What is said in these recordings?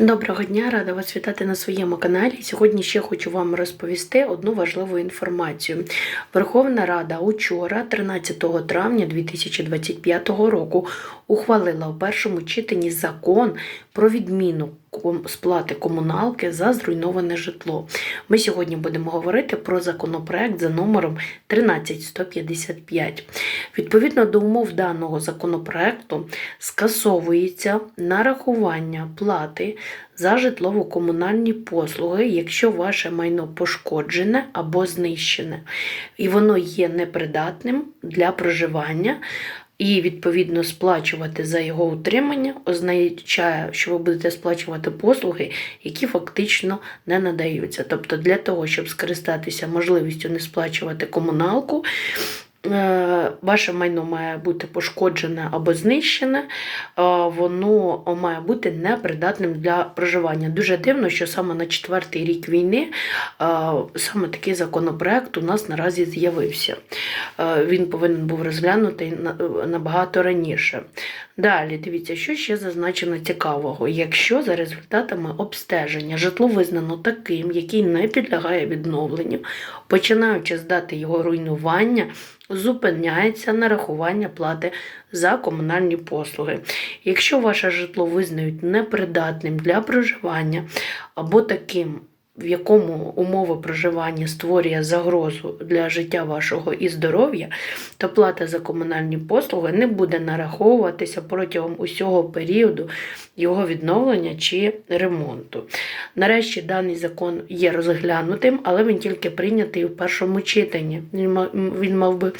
Доброго дня, рада вас вітати на своєму каналі. Сьогодні ще хочу вам розповісти одну важливу інформацію. Верховна Рада учора, 13 травня 2025 року, ухвалила у першому читанні закон про відміну сплати комуналки за зруйноване житло. Ми сьогодні будемо говорити про законопроект за номером 13155. Відповідно до умов даного законопроекту скасовується нарахування плати за житлово-комунальні послуги, якщо ваше майно пошкоджене або знищене, і воно є непридатним для проживання. І відповідно сплачувати за його утримання означає, що ви будете сплачувати послуги, які фактично не надаються. Тобто, для того, щоб скористатися можливістю не сплачувати комуналку, ваше майно має бути пошкоджене або знищене, е, воно має бути непридатним для проживання. Дуже дивно, що саме на четвертий рік війни е, саме такий законопроект у нас наразі з'явився. Е, Він повинен був розглянутий на- набагато раніше. Далі, дивіться, що ще зазначено цікавого. Якщо за результатами обстеження житло визнано таким, який не підлягає відновленню, починаючи з дати його руйнування, зупиняється нарахування плати за комунальні послуги. Якщо ваше житло визнають непридатним для проживання або таким, в якому умови проживання створює загрозу для життя вашого і здоров'я, то плата за комунальні послуги не буде нараховуватися протягом усього періоду його відновлення чи ремонту. Нарешті даний закон є розглянутим, але він тільки прийнятий у першому читанні. Він мав би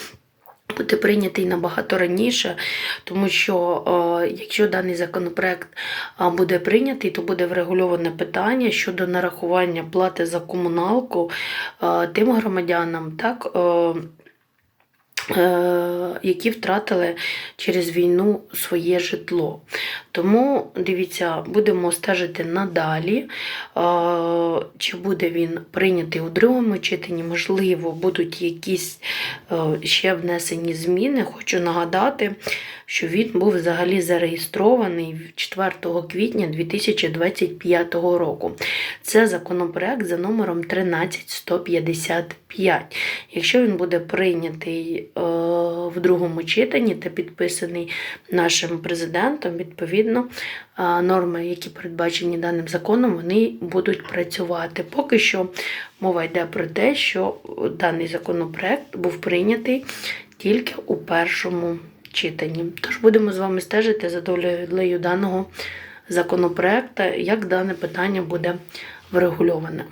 бути прийнятий набагато раніше, тому що якщо даний законопроект буде прийнятий, то буде врегульоване питання щодо нарахування плати за комуналку тим громадянам, так. Е, які втратили через війну своє житло. Тому дивіться, будемо стежити надалі, е, чи буде він прийнятий у другому читанні, можливо, будуть якісь е, ще внесені зміни. Хочу нагадати, що він був взагалі зареєстрований 4 квітня 2025 року. Це законопроект за номером 13155. Якщо він буде прийнятий е, в другому читанні та підписаний нашим президентом, відповідно, е, норми, які передбачені даним законом, вони будуть працювати. Поки що мова йде про те, що даний законопроект був прийнятий тільки у першому читанні. Тож будемо з вами стежити за долею даного законопроекту, як дане питання буде врегульоване.